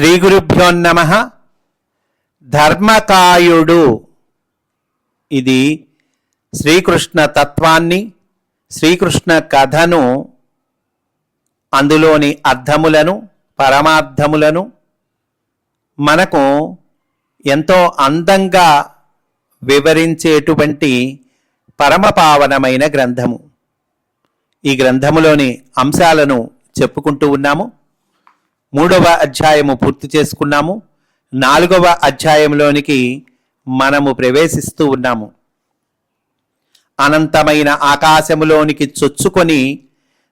శ్రీ గురుభ్యో నమ. ధర్మకాయుడు ఇది శ్రీకృష్ణ తత్వాన్ని శ్రీకృష్ణ కథను అందులోని అర్థములను పరమార్థములను మనకు ఎంతో అందంగా వివరించేటువంటి పరమపావనమైన గ్రంథము. ఈ గ్రంథములోని అంశాలను చెప్పుకుంటూ ఉన్నాము. మూడవ అధ్యాయము పూర్తి చేసుకున్నాము. నాలుగవ అధ్యాయంలోనికి మనము ప్రవేశిస్తూ ఉన్నాము. అనంతమైన ఆకాశములోనికి చొచ్చుకొని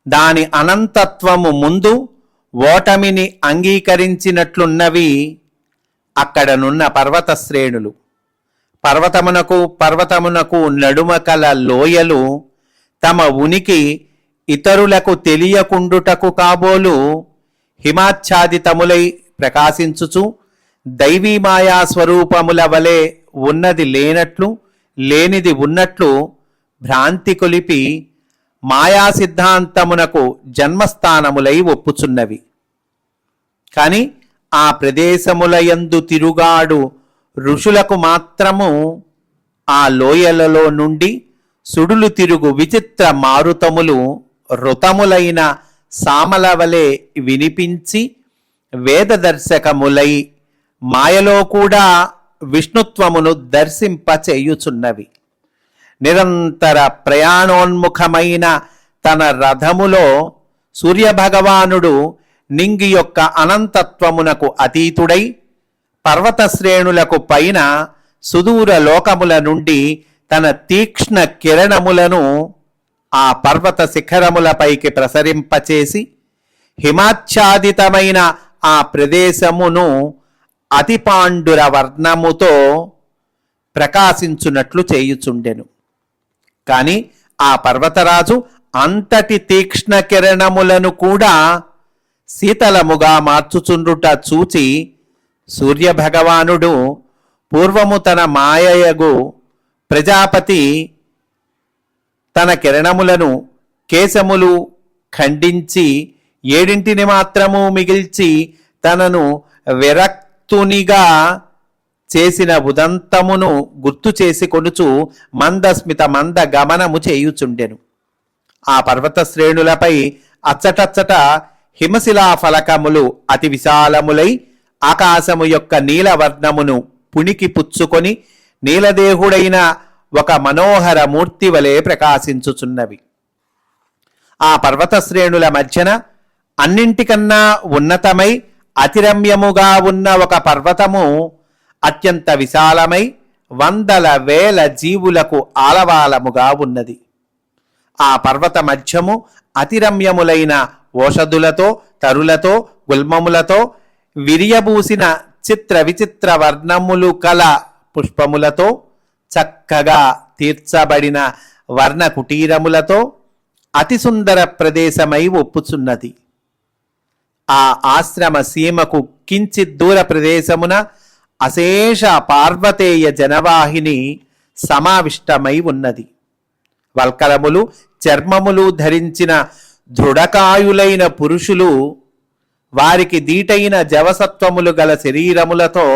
దాని అనంతత్వము ముందు ఓటమిని అంగీకరించినట్లున్నవి అక్కడనున్న పర్వత శ్రేణులు. పర్వతమునకు పర్వతమునకు నడుమ కల లోయలు తమ ఉనికి ఇతరులకు తెలియకుండుటకు కాబోలు హిమాచ్ఛాదితములై ప్రకాశించుచు దైవీ మాయా స్వరూపముల వలె ఉన్నది లేనట్లు లేనిది ఉన్నట్లు భ్రాంతి కొలిపి మాయా సిద్ధాంతమునకు జన్మస్థానములై ఒప్పుచున్నవి. కాని ఆ ప్రదేశములయందు తిరుగాడు ఋషులకు మాత్రము ఆ లోయలలో నుండి సుడులు తిరుగు విచిత్ర మారుతములు రుతములైన సామలవలే వినిపించి వేదదర్శకములై మాయలో కూడా విష్ణుత్వమును దర్శింపచేయుచున్నవి. నిరంతర ప్రయాణోన్ముఖమైన తన రథములో సూర్యభగవానుడు నింగి యొక్క అనంతత్వమునకు అతీతుడై పర్వత శ్రేణులకు పైన సుదూర లోకముల నుండి తన తీక్ష్ణ కిరణములను ఆ పర్వత శిఖరములపైకి ప్రసరింపచేసి హిమాచ్ఛాదితమైన ఆ ప్రదేశమును అతిపాండుర వర్ణముతో ప్రకాశించున్నట్లు చేయుచుండెను. కాని ఆ పర్వతరాజు అంతటి తీక్ష్ణ కిరణములను కూడా శీతలముగా మార్చుచుండుట చూచి సూర్యభగవానుడు పూర్వము తన మాయయగు ప్రజాపతి తన కిరణములను కేశములు ఖండించి ఏడింటిని మాత్రము మిగిల్చి తనను విరక్తునిగా చేసిన ఉదంతమును గుర్తు చేసి కొనుచు మందస్మిత మంద గమనము చేయుచుండెను. ఆ పర్వత శ్రేణులపై అచ్చటచ్చట హిమశిలా ఫలకములు అతి విశాలములై ఆకాశము యొక్క నీలవర్ణమును పుణికి పుచ్చుకొని నీలదేహుడైన ఒక మనోహర మూర్తి వలె ప్రకాశించుచున్నవి. ఆ పర్వత శ్రేణుల మధ్యన అన్నింటికన్నా ఉన్నతమై అతిరమ్యముగా ఉన్న ఒక పర్వతము అత్యంత విశాలమై వందల వేల జీవులకు ఆలవాలముగా ఉన్నది. ఆ పర్వత మధ్యము అతిరమ్యములైన ఓషధులతో తరులతో గుల్మములతో విరియబూసిన చిత్ర విచిత్ర వర్ణములు కల పుష్పములతో చక్కగా తీర్చబడిన వర్ణ కుటీరములతో అతి సుందర ప్రదేశమై ఒప్పుచున్నది. ఆ ఆశ్రమ సీమకు కించిత్ దూర ప్రదేశమున అశేష పార్వతేయ జనవాహిని సమావిష్టమై ఉన్నది. వల్కలములు చర్మములు ధరించిన దృఢకాయులైన పురుషులు వారికి దీటైన జవసత్వములు గల శరీరములతో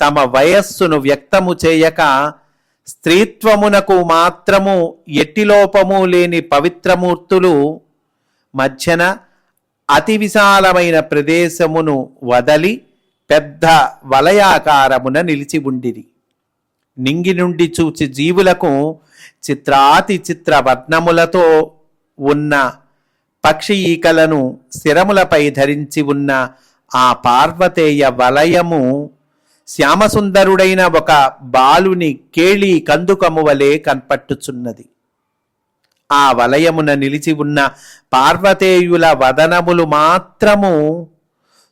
తమ వయస్సును వ్యక్తము చేయక స్త్రీత్వమునకు మాత్రము ఎట్టిలోపము లేని పవిత్రమూర్తులు మధ్యన అతి విశాలమైన ప్రదేశమును వదలి పెద్ద వలయాకారమున నిలిచి ఉండిరి. నింగి నుండి చూచి జీవులకు చిత్రాతి చిత్ర వర్ణములతో ఉన్న పక్షి ఈకలను శిరములపై ధరించి ఉన్న ఆ పార్వతేయ వలయము శ్యామసుందరుడైన ఒక బాలుని కేళి కందుకము వలె కనపట్టుచున్నది. ఆ వలయమున నిలిచి ఉన్న పార్వతేయుల వదనములు మాత్రము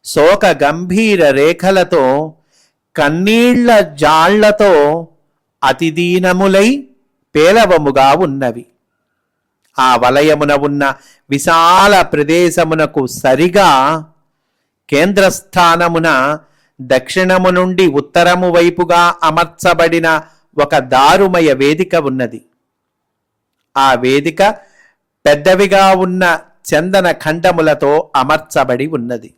శోక గంభీర రేఖలతో కన్నీళ్ళ జాళ్ళతో అతిదీనములై పేలవముగా ఉన్నవి. ఆ వలయమున ఉన్న విశాల ప్రదేశమునకు సరిగా కేంద్రస్థానమున దక్షిణము నుండి ఉత్తరము వైపుగా అమర్చబడిన ఒక దారుమయ వేదిక ఉన్నది. ఆ వేదిక పెద్దవిగా ఉన్న చందన ఖండములతో అమర్చబడి ఉన్నది.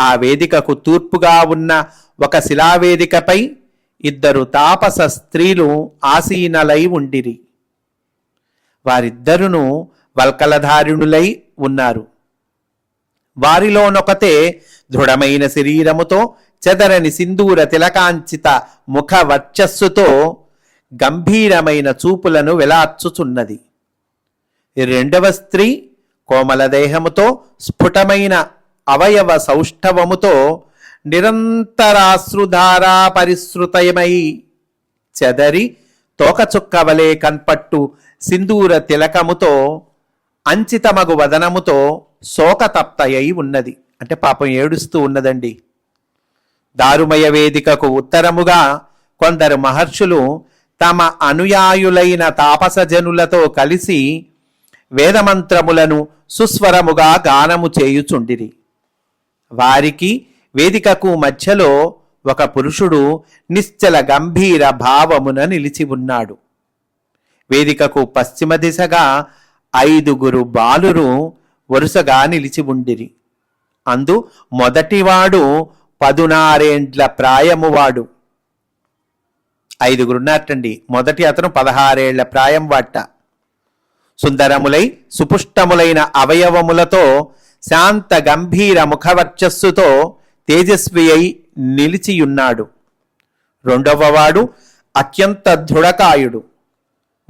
ఆ వేదికకు తూర్పుగా ఉన్న ఒక శిలావేదికపై ఇద్దరు తాపస స్త్రీలు ఆసీనలై ఉండిరి. వారిద్దరును వల్కలధారిణులై ఉన్నారు. వారిలోనొకతే దృఢమైన శరీరముతో చెదరని సింధూర తిలకాంచిత ముఖ వర్చస్సుతో గంభీరమైన చూపులను వెలార్చుచున్నది. రెండవ స్త్రీ కోమల దేహముతో స్ఫుటమైన అవయవ సౌష్ఠవముతో నిరంతరాశ్రుధారా పరిశ్రుతయమై చెదరి తోకచుక్కవలే కన్పట్టు సింధూర తిలకముతో అంచితమగు వదనముతో శోకతప్తయై ఉన్నది. అంటే పాపం ఏడుస్తూ ఉన్నదండి. దారుమయ వేదికకు ఉత్తరముగా కొందరు మహర్షులు తమ అనుయాయులైన తాపసజనులతో కలిసి వేదమంత్రములను సుస్వరముగా గానము చేయుచుండిరి. వారికి వేదికకు మధ్యలో ఒక పురుషుడు నిశ్చల గంభీర భావమున నిలిచి ఉన్నాడు. వేదికకు పశ్చిమ దిశగా ఐదుగురు బాలురు వరుసగా నిలిచి ఉండిరి. అందు మొదటివాడు పదునారేండ్ల ప్రాయమువాడు ఐదుగురున్నారటండి మొదటి అతను పదహారేళ్ళ ప్రాయం వాట. సుందరములై సుపుష్టములైన అవయవములతో శాంత గంభీర ముఖవర్చస్సుతో తేజస్వి అయి నిలిచియున్నాడు. రెండవవాడు అత్యంత దృఢకాయుడు.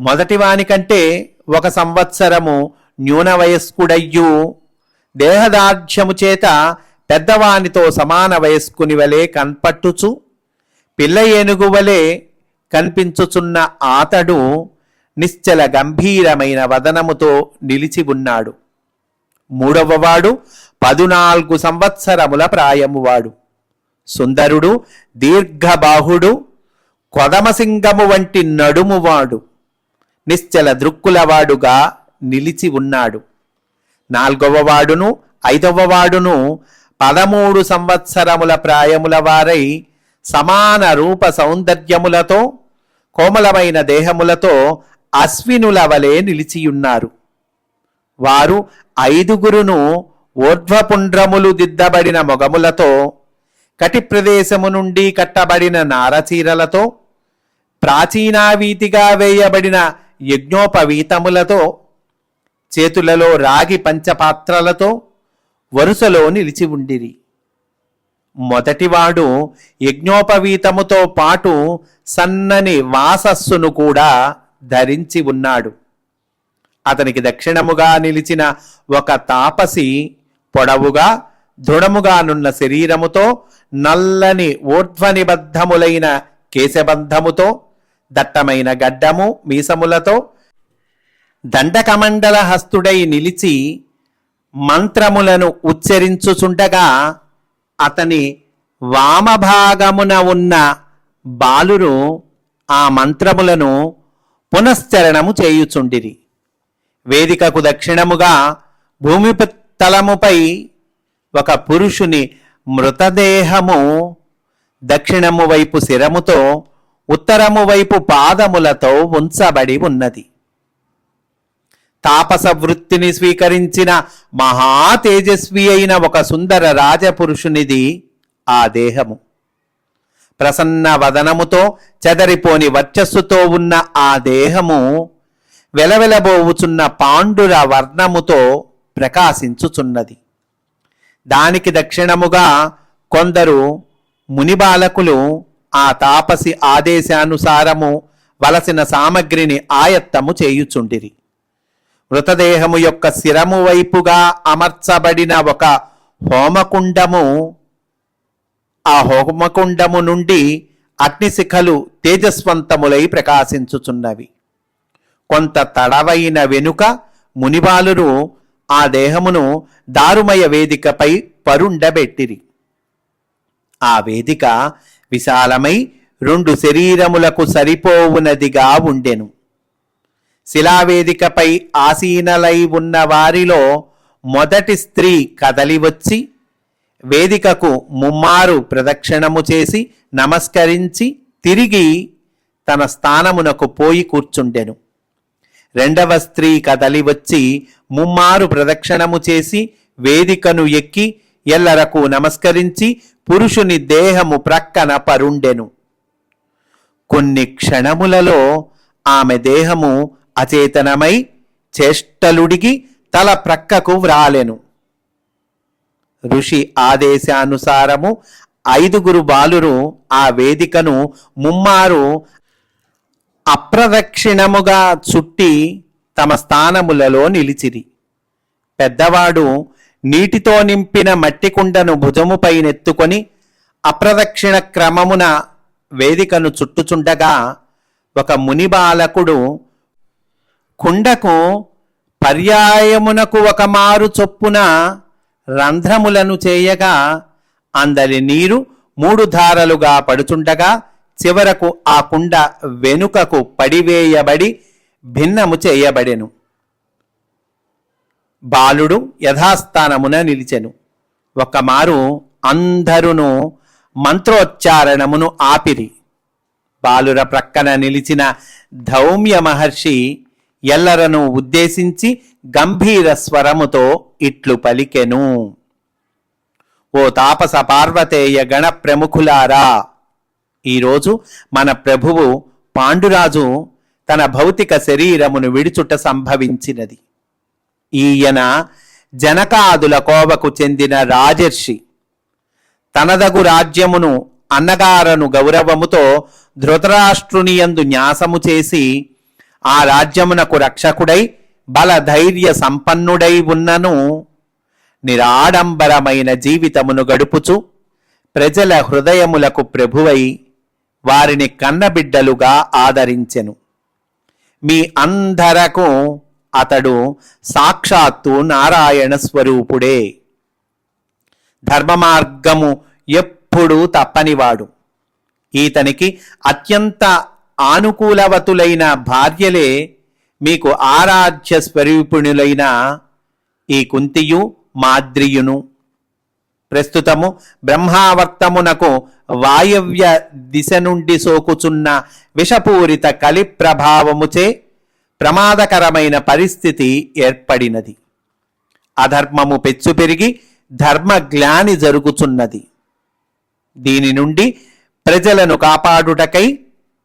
మొదటివానికంటే ఒక సంవత్సరము న్యూన వయస్కుడయ్యు దేహదార్ఢ్యము చేత పెద్దవానితో సమాన వయస్కుని వలె కన్పట్టుచు పిల్ల ఏనుగు వలె కనిపించుచున్న ఆతడు నిశ్చల గంభీరమైన వదనముతో నిలిచి ఉన్నాడు. మూడవవాడు పదునాలుగు సంవత్సరముల ప్రాయమువాడు సుందరుడు దీర్ఘబాహుడు కొదమసింగము వంటి నడుమువాడు నిశ్చల దృక్కులవాడుగా నిలిచి ఉన్నాడు. నాల్గవవాడును ఐదవవాడును పదమూడు సంవత్సరముల ప్రాయముల వారై సమాన రూప సౌందర్యములతో కోమలమైన దేహములతో అశ్వినుల వలె నిలిచియున్నారు. వారు ఐదుగురును ఊర్ధ్వపుండ్రములు దిద్దబడిన మొగములతో కటి ప్రదేశము నుండి కట్టబడిన నారచీరలతో ప్రాచీనావీతిగా వేయబడిన యజ్ఞోపవీతములతో చేతులలో రాగి పంచపాత్రలతో వరుసలో నిలిచి ఉండిరి. మొదటివాడు యజ్ఞోపవీతముతో పాటు సన్నని వాసస్సును కూడా ధరించి ఉన్నాడు. అతనికి దక్షిణముగా నిలిచిన ఒక తాపసి పొడవుగా దృఢముగానున్న శరీరముతో నల్లని ఊర్ధ్వనిబద్ధములైన కేశబంధముతో దట్టమైన గడ్డము మీసములతో దండకమండల హస్తుడై నిలిచి మంత్రములను ఉచ్చరించుచుండగా అతని వామభాగమున ఉన్న బాలురు ఆ మంత్రములను పునశ్చరణము చేయుచుండిరి. వేదికకు దక్షిణముగా భూమి తలముపై ఒక పురుషుని మృతదేహము దక్షిణము వైపు శిరముతో ఉత్తరము వైపు పాదములతో ఉంచబడి ఉన్నది. తాపస వృత్తిని స్వీకరించిన మహా తేజస్వి అయిన ఒక సుందర రాజపురుషునిది ఆ దేహము. ప్రసన్న వదనముతో చెదరిపోని వర్చస్సుతో ఉన్న ఆ దేహము వెలవెలబోవుచున్న పాండుర వర్ణముతో ప్రకాశించుచున్నది. దానికి దక్షిణముగా కొందరు మునిబాలకులు ఆ తాపసి ఆదేశానుసారము వలసిన సామగ్రిని ఆయత్తము చేయుచుండిరి. మృతదేహము యొక్క శిరము వైపుగా అమర్చబడిన ఒక హోమకుండము ఆ హోమకుండము నుండి అగ్నిశిఖలు తేజస్వంతములై ప్రకాశించుచున్నవి. కొంత తడవైన వెనుక మునిబాలురు ఆ దేహమును దారుమయ వేదికపై పరుండబెట్టిరి. ఆ వేదిక విశాలమై రెండు శరీరములకు సరిపోవునదిగా ఉండెను. శిలావేదికపై ఆసీనలై ఉన్న వారిలో మొదటి స్త్రీ కదలివచ్చి వేదికకు ముమ్మారు ప్రదక్షిణము చేసి నమస్కరించి తిరిగి తన స్థానమునకు పోయి కూర్చుండెను. రెండవ స్త్రీ కదలివచ్చి ముమ్మారు ప్రదక్షిణము చేసి వేదికను ఎక్కి ఎల్లరకు నమస్కరించి పురుషుని దేహము ప్రక్కన పరుండెను. కొన్ని క్షణములలో ఆమె దేహము అచేతనమై చేష్టలుడిగి తల ప్రక్కకు వ్రాలెను. ఋషి ఆదేశానుసారము ఐదుగురు బాలురు ఆ వేదికను ముమ్మారు అప్రదక్షిణముగా చుట్టి తమ స్థానములలో నిలిచిరి. పెద్దవాడు నీటితో నింపిన మట్టి కుండను భుజముపై అప్రదక్షిణ క్రమమున వేదికను చుట్టుచుండగా ఒక ముని బాలకుడు కుండకు పర్యాయమునకు ఒక మారు చొప్పున రంధ్రములను చేయగా అందరి నీరు మూడు ధారలుగా పడుచుండగా చివరకు ఆ కుండ వెనుకకు పడివేయబడి భిన్నము చేయబడెను. బాలుడు యథాస్థానమున నిలిచెను. ఒకమారు అందరును మంత్రోచ్చారణమును ఆపిరి. బాలుర ప్రక్కన నిలిచిన ధౌమ్య మహర్షి ఎల్లరను ఉద్దేశించి గంభీర స్వరముతో ఇట్లు పలికెను. ఓ తాపస పార్వతేయ గణ ప్రముఖులారా ఈరోజు మన ప్రభువు పాండురాజు తన భౌతిక శరీరమును విడుచుట సంభవించినది. ఈయన జనకాదుల కోవకు చెందిన రాజర్షి. తనదగు రాజ్యమును అన్నగారను గౌరవముతో ధృతరాష్ట్రునియందు న్యాసము చేసి ఆ రాజ్యమునకు రక్షకుడై బలధైర్య సంపన్నుడై ఉన్నను. నిరాడంబరమైన జీవితమును గడుపుచు ప్రజల హృదయములకు ప్రభువై వారిని కన్నబిడ్డలుగా ఆదరించెను. మీ అందరకు అతడు సాక్షాత్తు నారాయణ స్వరూపుడే. ధర్మ మార్గము ఎప్పుడూ తప్పనివాడు. ఈతనికి అత్యంత ఆనుకూలవతులైన భార్యలే మీకు ఆరాధ్య స్వరూపిణులైన ఈ కుంతియు మాద్రియును. ప్రస్తుతము బ్రహ్మావర్తమునకు వాయవ్య దిశ నుండి సోకుచున్న విషపూరిత కలి ప్రభావముచే ప్రమాదకరమైన పరిస్థితి ఏర్పడినది. అధర్మము పెచ్చు పెరిగి ధర్మగ్లాని జరుగుచున్నది. దీని నుండి ప్రజలను కాపాడుటకై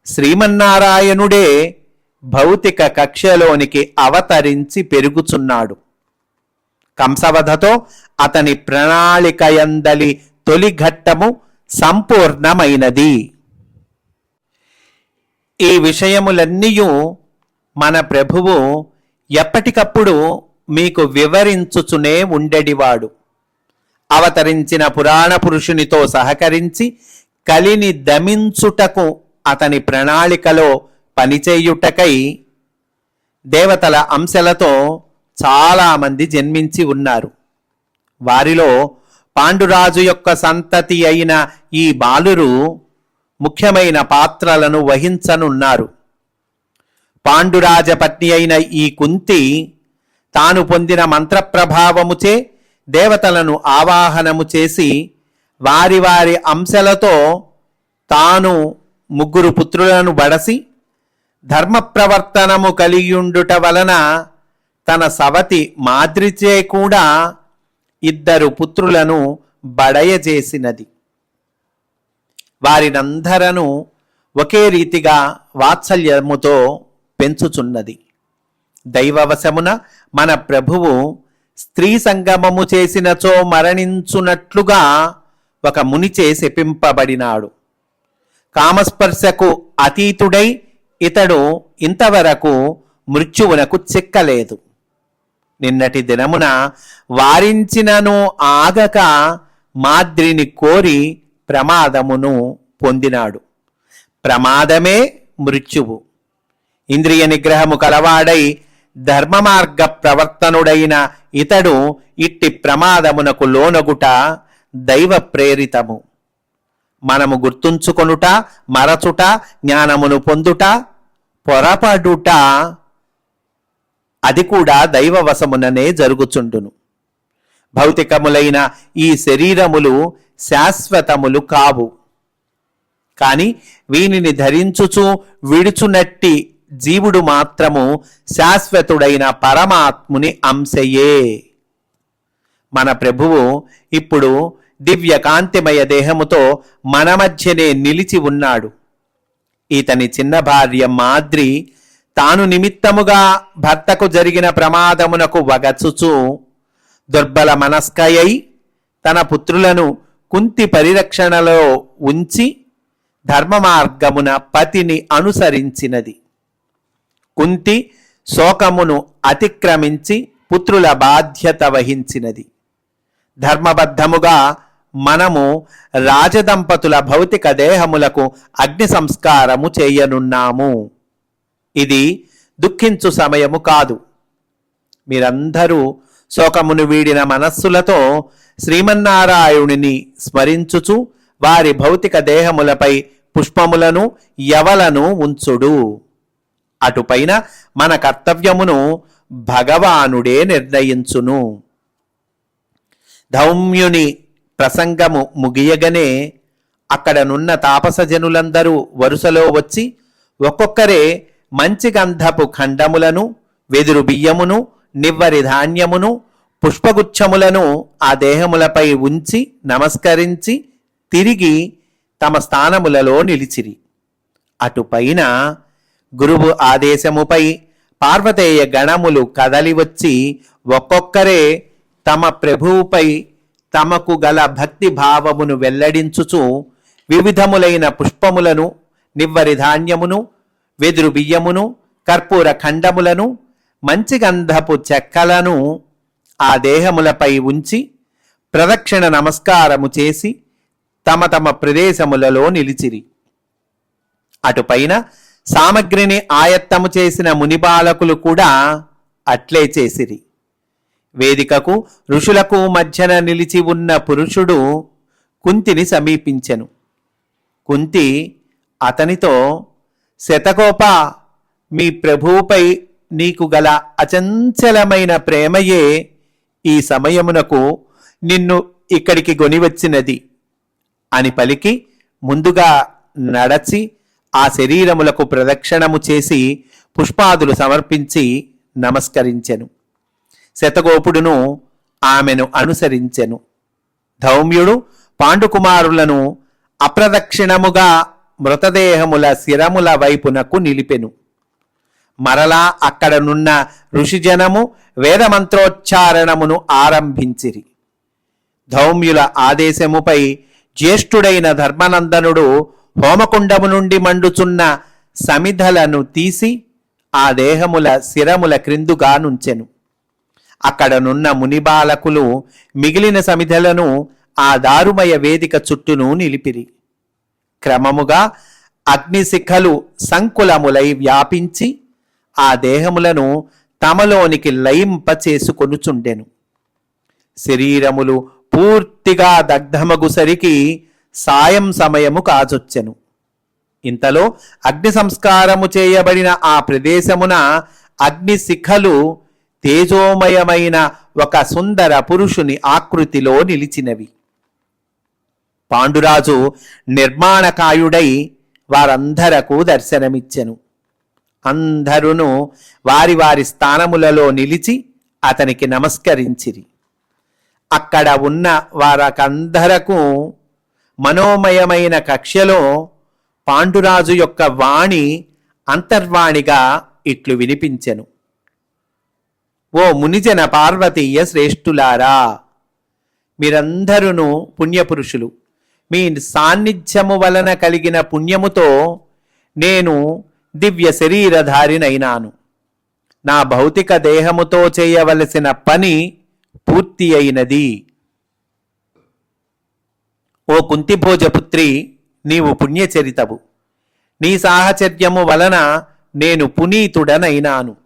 శ్రీమన్నారాయణుడే భౌతిక కక్షలోనికి అవతరించి పెరుగుచున్నాడు. కంసవధతో అతని ప్రణాళికయందలి తొలి ఘట్టము సంపూర్ణమైనది. ఈ విషయములన్నీయూ మన ప్రభువు ఎప్పటికప్పుడు మీకు వివరించుచునే ఉండేటివాడు అవతరించిన పురాణ పురుషునితో సహకరించి కలిని దమించుటకు అతని ప్రణాళికలో పనిచేయుటకై దేవతల అంశలతో చాలామంది జన్మించి ఉన్నారు. వారిలో పాండురాజు యొక్క సంతతి అయిన ఈ బాలురు ముఖ్యమైన పాత్రలను వహించనున్నారు. పాండురాజ పత్ని అయిన ఈ కుంతి తాను పొందిన మంత్రప్రభావముచే దేవతలను ఆవాహనము చేసి వారి వారి అంశలతో తాను ముగ్గురు పుత్రులను బడసి ధర్మ ప్రవర్తనము వలన తన సవతి మాద్రిచే కూడా ఇద్దరు పుత్రులను బడయజేసినది వారినందరను ఒకే రీతిగా వాత్సల్యముతో పెంచుచున్నది. దైవవశమున మన ప్రభువు స్త్రీ సంగమము చేసినచో మరణించునట్లుగా ఒక మునిచే శపింపబడినాడు. కామస్పర్శకు అతీతుడై ఇతడు ఇంతవరకు మృత్యువునకు చిక్కలేదు. నిన్నటి దినమున వారించినను ఆగక మాద్రిని కోరి ప్రమాదమును పొందినాడు. ప్రమాదమే మృత్యువు. ఇంద్రియ నిగ్రహము కలవాడై ధర్మ మార్గ ప్రవర్తనుడైన ఇతడు ఇట్టి ప్రమాదమునకు లోనగుట దైవ ప్రేరితము. మనము గుర్తుంచుకొనుట మరచుట జ్ఞానమును పొందుట పొరపడుట అది కూడా దైవవశముననే జరుగుచుండును. భౌతికములైన ఈ శరీరములు శాశ్వతములు కావు. కాని వీనిని ధరించుచు విడుచునట్టి జీవుడు మాత్రము శాశ్వతుడైన పరమాత్ముని అంశయే. మన ప్రభువు ఇప్పుడు దివ్య కాంతిమయ దేహముతో మన మధ్యనే నిలిచి ఉన్నాడు. ఇతని చిన్న భార్య మాద్రి తాను నిమిత్తముగా భర్తకు జరిగిన ప్రమాదమునకు వగచుచు దుర్బల మనస్కయై తన పుత్రులను కుంతి పరిరక్షణలో ఉంచి ధర్మ మార్గమున పతిని అనుసరించినది. కుంతి శోకమును అతిక్రమించి పుత్రుల బాధ్యత వహించినది. ధర్మబద్ధముగా మనము రాజదంపతుల భౌతిక దేహములకు అగ్ని సంస్కారము చేయనున్నాము. ఇది దుఃఖించు సమయము కాదు. మీరందరూ శోకమును వీడిన మనస్సులతో శ్రీమన్నారాయణుని స్మరించుచు వారి భౌతిక దేహములపై పుష్పములను యవలను ఉంచుడు. అటుపైన మన కర్తవ్యమును భగవానుడే నిర్ణయించును. ధౌమ్యుని ప్రసంగము ముగియగనే అక్కడనున్న తాపసజనులందరూ వరుసలో వచ్చి ఒక్కొక్కరే మంచి గంధపు ఖండములను వెదురు బియ్యమును నివ్వరి ధాన్యమును పుష్పగుచ్ఛములను ఆ దేహములపై ఉంచి నమస్కరించి తిరిగి తమ స్థానములలో నిలిచిరి. అటుపైన గురువు ఆదేశముపై పార్వతేయ గణములు కదలి వచ్చి ఒక్కొక్కరే తమ ప్రభువుపై తమకు గల భక్తి భావమును వెల్లడించుచు వివిధములైన పుష్పములను నివ్వరి ధాన్యమును వెదురు బియ్యమును కర్పూర ఖండములను మంచి గంధపు చెక్కలను ఆ దేహములపై ఉంచి ప్రదక్షిణ నమస్కారము చేసి తమ తమ ప్రదేశములలో నిలిచిరి. అటుపైన సామగ్రిని ఆయత్తము చేసిన మునిబాలకులు కూడా అట్లే చేసిరి. వేదికకు ఋషులకు మధ్యన నిలిచి ఉన్న పురుషుడు కుంతిని సమీపించెను. కుంతి అతనితో శతకోప మీ ప్రభువుపై నీకు గల అచంచలమైన ప్రేమయే ఈ సమయమునకు నిన్ను ఇక్కడికి గొనివచ్చినది అని పలికి ముందుగా నడచి ఆ శరీరములకు ప్రదక్షిణము చేసి పుష్పాదులు సమర్పించి నమస్కరించెను. శతగోపుడును ఆమెను అనుసరించెను. ధౌమ్యుడు పాండుకుమారులను అప్రదక్షిణముగా మృతదేహముల శిరముల వైపునకు నిలిపెను. మరలా అక్కడనున్న ఋషిజనము వేదమంత్రోచ్చారణమును ఆరంభించిరి. ధౌమ్యుల ఆదేశముపై జ్యేష్ఠుడైన ధర్మనందనుడు హోమకుండము నుండి మండుచున్న సమిధలను తీసి ఆ దేహముల శిరముల క్రిందుగా నుంచెను. అక్కడనున్న మునిబాలకులు మిగిలిన సమిధలను ఆ దారుమయ వేదిక చుట్టూను నిలిపిరి. క్రమముగా అగ్నిశిఖలు సంకులములై వ్యాపించి ఆ దేహములను తమలోనికి లయింప చేసుకొనుచుండెను శరీరములు పూర్తిగా దగ్ధమగుసరికి సాయం సమయము కాజొచ్చెను. ఇంతలో అగ్ని సంస్కారము చేయబడిన ఆ ప్రదేశమున అగ్నిశిఖలు తేజోమయమైన ఒక సుందర పురుషుని ఆకృతిలో నిలిచినవి. పాండురాజు నిర్మాణకాయుడై వారందరకు దర్శనమిచ్చెను. అందరును వారి వారి స్థానములలో నిలిచి అతనికి నమస్కరించిరి. అక్కడ ఉన్న వారకందరకు మనోమయమైన కక్ష్యలో పాండురాజు యొక్క వాణి అంతర్వాణిగా ఇట్లు వినిపించెను. ఓ మునిజన పార్వతీయ శ్రేష్ఠులారా మీరందరూ పుణ్యపురుషులు. మీ సాన్నిధ్యము వలన కలిగిన పుణ్యముతో నేను దివ్య శరీరధారినైనాను. నా భౌతిక దేహముతో చేయవలసిన పని పూర్తి అయినది. ఓ కుంతిభోజపుత్రి నీవు పుణ్యచరితవు. నీ సాహచర్యము వలన నేను పునీతుడనైనాను.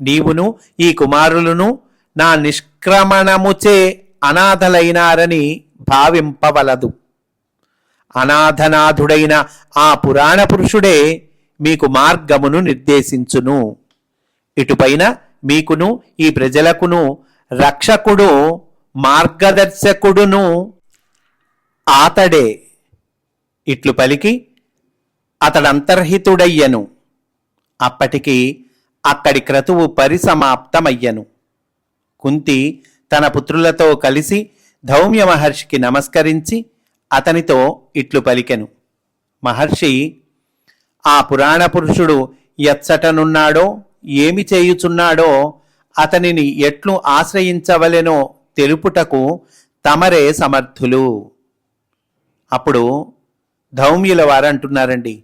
నీవును ఈ కుమారులను నా నిష్క్రమణముచే అనాథలైనారని భావింపవలదు. అనాథనాథుడైన ఆ పురాణ పురుషుడే మీకు మార్గమును నిర్దేశించును. ఇటుపైన మీకును ఈ ప్రజలకును రక్షకుడు మార్గదర్శకుడును ఆతడే. ఇట్లు పలికి అతడంతర్హితుడయ్యను. అప్పటికి అక్కడి క్రతువు పరిసమాప్తమయ్యను. కుంతి తన పుత్రులతో కలిసి ధౌమ్య మహర్షికి నమస్కరించి అతనితో ఇట్లు పలికెను. మహర్షి ఆ పురాణ పురుషుడు ఎచ్చటనున్నాడో ఏమి చేయుచున్నాడో అతనిని ఎట్లు ఆశ్రయించవలెనో తెలుపుటకు తమరే సమర్థులు. అప్పుడు ధౌమ్యుల వారంటున్నారండి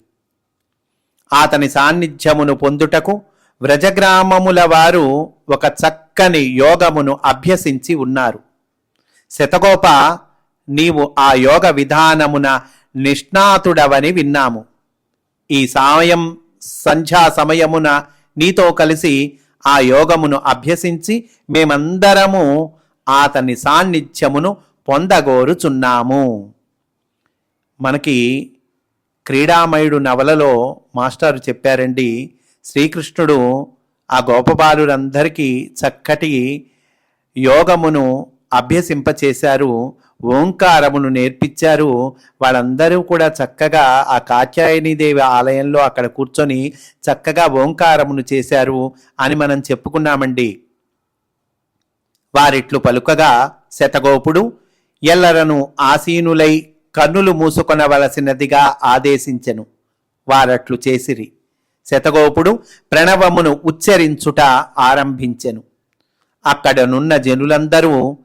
అతని సాన్నిధ్యమును పొందుటకు వ్రజగ్రామముల వారు ఒక చక్కని యోగమును అభ్యసించి ఉన్నారు. శతగోప నీవు ఆ యోగ విధానమున నిష్ణాతుడవని విన్నాము. ఈ సమయం సంధ్యా సమయమున నీతో కలిసి ఆ యోగమును అభ్యసించి మేమందరము అతని సాన్నిధ్యమును పొందగోరుచున్నాము. మనకి క్రీడామయుడు నవలలో మాస్టర్ చెప్పారండి శ్రీకృష్ణుడు ఆ గోపబాలులందరికీ చక్కటి యోగమును అభ్యసింపచేశారు ఓంకారమును నేర్పించారు. వాళ్ళందరూ కూడా చక్కగా ఆ దేవి ఆలయంలో అక్కడ కూర్చొని చక్కగా ఓంకారమును చేశారు అని మనం చెప్పుకున్నామండి. వారిట్లు పలుకగా శతగోపుడు ఎల్లరను ఆసీనులై కన్నులు మూసుకొనవలసినదిగా ఆదేశించెను. వారట్లు చేసిరి. శతగోపుడు ప్రణవమును ఉచ్చరించుట ఆరంభించెను. అక్కడనున్న జనులందరూ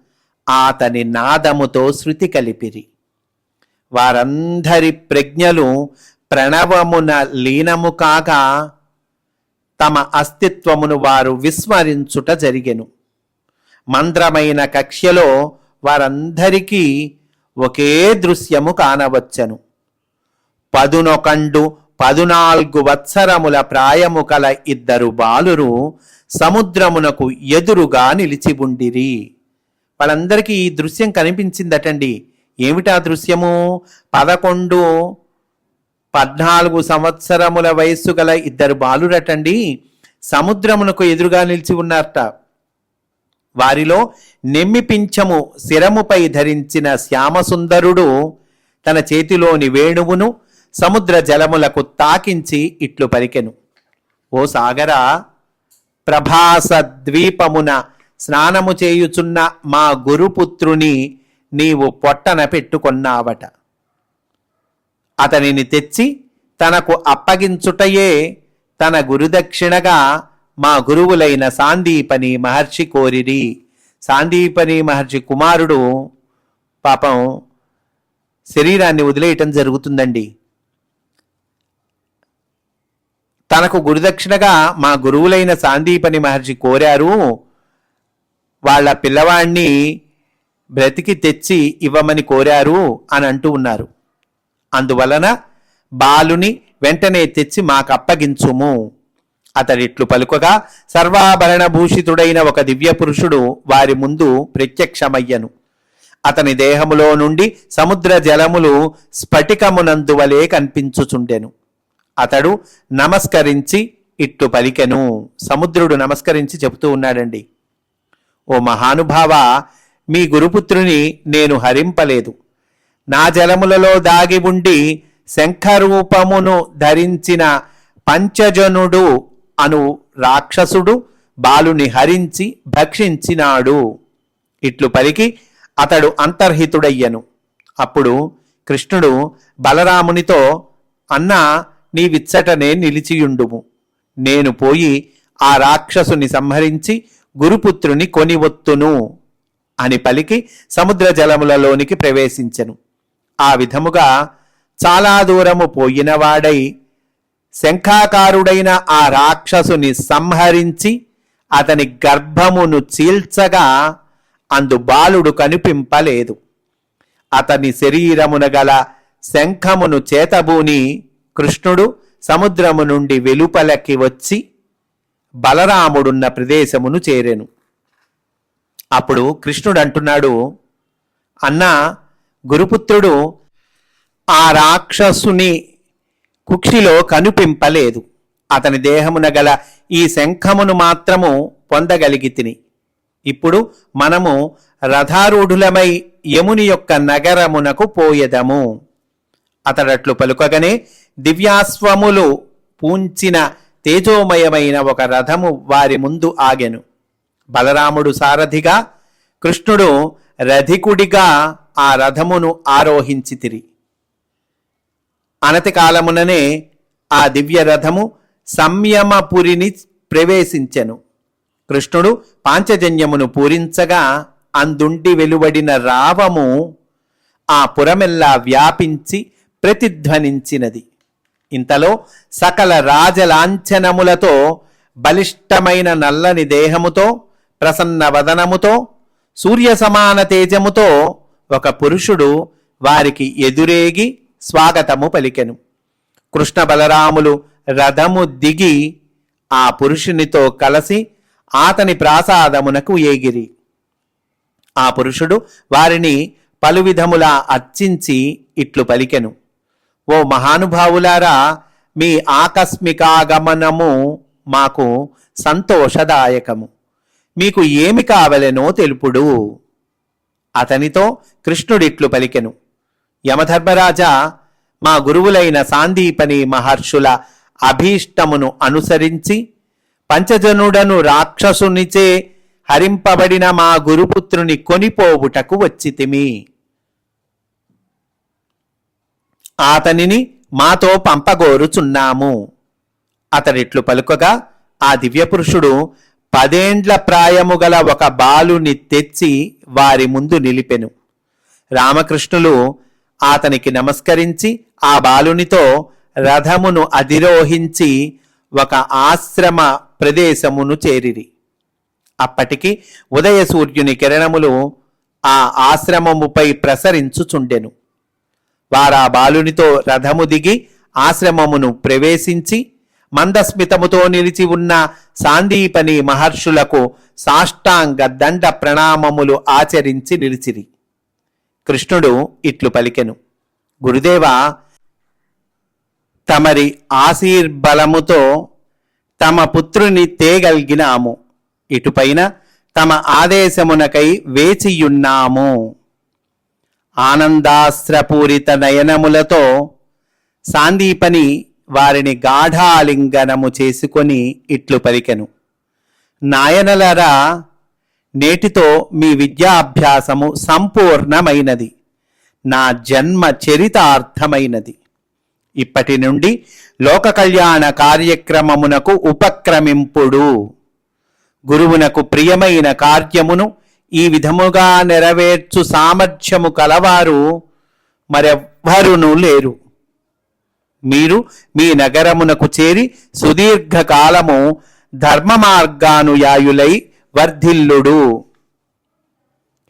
అతని నాదముతో శృతి కలిపిరి. వారందరి ప్రజ్ఞలు ప్రణవమున లీనము కాగా తమ అస్తిత్వమును వారు విస్మరించుట జరిగెను. మంద్రమైన కక్ష్యలో వారందరికీ ఒకే దృశ్యము కానవచ్చను. పదునొకండు పదునాలుగు వత్సరముల ప్రాయము కల ఇద్దరు బాలురు సముద్రమునకు ఎదురుగా నిలిచి ఉండిరి వాళ్ళందరికీ ఈ దృశ్యం కనిపించిందటండి. ఏమిటా దృశ్యము? పదకొండు పద్నాలుగు సంవత్సరముల వయస్సు గల ఇద్దరు బాలురటండి. సముద్రమునకు ఎదురుగా నిలిచి ఉన్నారట. వారిలో నెమ్మిపించము శిరముపై ధరించిన శ్యామసుందరుడు తన చేతిలోని వేణువును సముద్ర జలములకు తాకించి ఇట్లు పలికెను. ఓ సాగరా ప్రభాస ద్వీపమున స్నానము చేయుచున్న మా గురుపుత్రుని నీవు పొట్టన పెట్టుకొన్నావట. అతనిని తెచ్చి తనకు అప్పగించుటయే తన గురుదక్షిణగా మా గురువులైన సాందీపని మహర్షి కోరిరి. సాందీపని మహర్షి కుమారుడు పాపం శరీరాన్ని వదిలేయటం జరుగుతుందండి. తనకు గురుదక్షిణగా మా గురువులైన సాందీపని మహర్షి కోరారు వాళ్ళ పిల్లవాణ్ణి బ్రతికి తెచ్చి ఇవ్వమని కోరారు అని అంటూ ఉన్నారు. అందువలన బాలుని వెంటనే తెచ్చి మాకు అప్పగించుము అతడిట్లు పలుకగా సర్వాభరణ భూషితుడైన ఒక దివ్య పురుషుడు వారి ముందు ప్రత్యక్షమయ్యను. అతని దేహములో నుండి సముద్ర జలములు స్ఫటికమునందువలే కనిపించుచుండెను. అతడు నమస్కరించి ఇట్లు పలికెను. సముద్రుడు నమస్కరించి చెబుతూ ఉన్నాడండి. ఓ మహానుభావ మీ గురుపుత్రుని నేను హరింపలేదు. నా జలములలో దాగి ఉండి శంఖరూపమును ధరించిన పంచజనుడు అను రాక్షసుడు బాలుని హరించి భక్షించినాడు. ఇట్లు పలికి అతడు అంతర్హితుడయ్యను. అప్పుడు కృష్ణుడు బలరామునితో అన్నా నీవిచ్చటనే నిలిచియుండుము. నేను పోయి ఆ రాక్షసుని సంహరించి గురుపుత్రుని కొనివొత్తును అని పలికి సముద్ర జలములలోనికి ప్రవేశించెను. ఆ విధముగా చాలా దూరము పోయినవాడై శంఖాకారుడైన ఆ రాక్షసుని సంహరించి అతని గర్భమును చీల్చగా అందు బాలుడు కనిపింపలేదు. అతని శరీరమున గల శంఖమును చేతబూని కృష్ణుడు సముద్రము నుండి వెలుపలకి వచ్చి బలరాముడున్న ప్రదేశమును చేరెను. అప్పుడు కృష్ణుడు అంటున్నాడు అన్నా గురుపుత్రుడు ఆ రాక్షసుని కుక్షిలో కనుపింపలేదు. అతని దేహమున గల ఈ శంఖమును మాత్రము పొందగలిగి తిని ఇప్పుడు మనము రథారూఢులమై యముని యొక్క నగరమునకు పోయెదము. అతడట్లు పలుకగానే దివ్యాశ్వములు పూంచిన తేజోమయమైన ఒక రథము వారి ముందు ఆగెను. బలరాముడు సారథిగా కృష్ణుడు రధికుడిగా ఆ రథమును ఆరోహించితిరి అనతి కాలముననే ఆ దివ్య రథము సంయమపురిని ప్రవేశించెను. కృష్ణుడు పాంచజన్యమును పూరించగా అందుండి వెలువడిన రావము ఆ పురమెల్లా వ్యాపించి ప్రతిధ్వనించినది. ఇంతలో సకల రాజలాంఛనములతో బలిష్టమైన నల్లని దేహముతో ప్రసన్న వదనముతో సూర్య సమాన తేజముతో ఒక పురుషుడు వారికి ఎదురేగి స్వాగతము పలికెను. కృష్ణ బలరాములు రథము దిగి ఆ పురుషునితో కలసి అతని ప్రాసాదమునకు ఏగిరి. ఆ పురుషుడు వారిని పలు విధములా అర్చించి ఇట్లు పలికెను. ఓ మహానుభావులారా మీ ఆకస్మికాగమనము మాకు సంతోషదాయకము. మీకు ఏమి కావలెనో తెలుపుడు. అతనితో కృష్ణుడిట్లు పలికెను. యమధర్మరాజా మా గురువులైన సాందీపని మహర్షుల అభీష్టమును అనుసరించి పంచజనుడను రాక్షసునిచే హరింపబడిన మా గురుపుత్రుని కొనిపోవుటకు వచ్చితిమి. అతనిని మాతో పంపగోరుచున్నాము. అతడిట్లు పలుకగా ఆ దివ్యపురుషుడు పదేండ్ల ప్రాయము గల ఒక బాలుని తెచ్చి వారి ముందు నిలిపెను. రామకృష్ణులు అతనికి నమస్కరించి ఆ బాలునితో రథమును అధిరోహించి ఒక ఆశ్రమ ప్రదేశమును చేరిరి. అప్పటికి ఉదయ సూర్యుని కిరణములు ఆ ఆశ్రమముపై ప్రసరించుచుండెను. వారా బాలునితో రథము దిగి ఆశ్రమమును ప్రవేశించి మందస్మితముతో నిలిచి ఉన్న సాందీపని మహర్షులకు సాష్టాంగ దండ ప్రణామములు ఆచరించి నిలిచిరి. కృష్ణుడు ఇట్లు పలికెను. గురుదేవ తమరి ఆశీర్బలముతో తమ పుత్రుని తేగలిగినాము. ఇటుపైన తమ ఆదేశమునకై వేచియున్నాము. ఆనందాశ్రపూరిత నయనములతో సాందీపని వారిని గాఢాలింగనము చేసుకొని ఇట్లు పలికెను. నాయనలరా నేటితో మీ విద్యాభ్యాసము సంపూర్ణమైనది. నా జన్మ చరితార్థమైనది. ఇప్పటి నుండి లోక కళ్యాణ కార్యక్రమమునకు ఉపక్రమింపుడు. గురువునకు ప్రియమైన కార్యమును ఈ విధముగా నెరవేర్చు సామర్థ్యము కలవారు మరెవ్వరునూ లేరు. మీరు మీ నగరమునకు చేరి సుదీర్ఘకాలము ధర్మ మార్గానుయాయులై వర్ధిల్లుడు.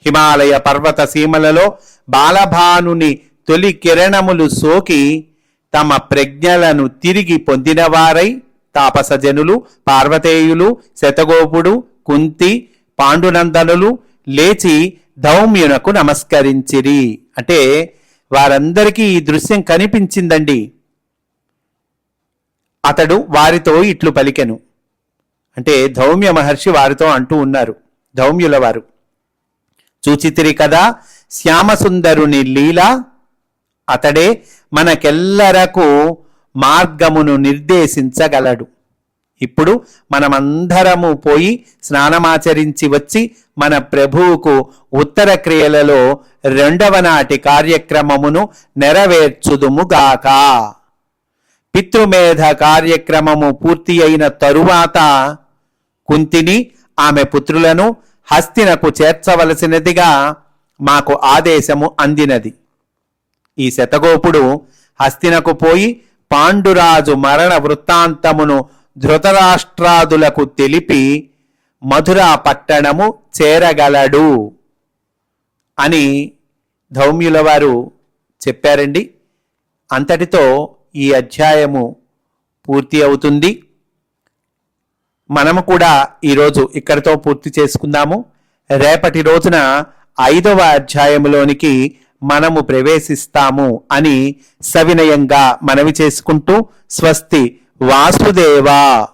హిమాలయ పర్వత సీమలలో బాలభానుని తొలి కిరణములు సోకి తమ ప్రజ్ఞలను తిరిగి పొందినవారై తాపసజనులు పార్వతేయులు శతగోపుడు కుంతి పాండునందనులు లేచి ధౌమ్యునకు నమస్కరించిరి. అంటే వారందరికీ ఈ దృశ్యం కనిపించిందండి. అతడు వారితో ఇట్లు పలికెను. అంటే ధౌమ్య మహర్షి వారితో అంటూ ఉన్నారు ధౌమ్యుల వారు చూచితిరి కదా శ్యామసుందరుని లీల. అతడే మనకెల్లరకు మార్గమును నిర్దేశించగలడు. ఇప్పుడు మనమందరము పోయి స్నానమాచరించి వచ్చి మన ప్రభువుకు ఉత్తర క్రియలలో రెండవ నాటి కార్యక్రమమును నెరవేర్చుదుముగాక. పితృమేధ కార్యక్రమము పూర్తి అయిన తరువాత కుంతిని ఆమె పుత్రులను హస్తినకు చేర్చవలసినదిగా మాకు ఆదేశము అందినది. ఈ శతగోపుడు హస్తినకు పోయి పాండురాజు మరణ వృత్తాంతమును ధృతరాష్ట్రాదులకు తెలిపి మధురా పట్టణము చేరగలడు అని ధౌమ్యుల వారు చెప్పారండి. అంతటితో ఈ అధ్యాయము పూర్తి అవుతుంది. మనము కూడా ఈరోజు ఇక్కడితో పూర్తి చేసుకుందాము. రేపటి రోజున ఐదవ అధ్యాయములోనికి మనము ప్రవేశిస్తాము అని సవినయంగా మనవి చేసుకుంటూ స్వస్తి వాసుదేవా!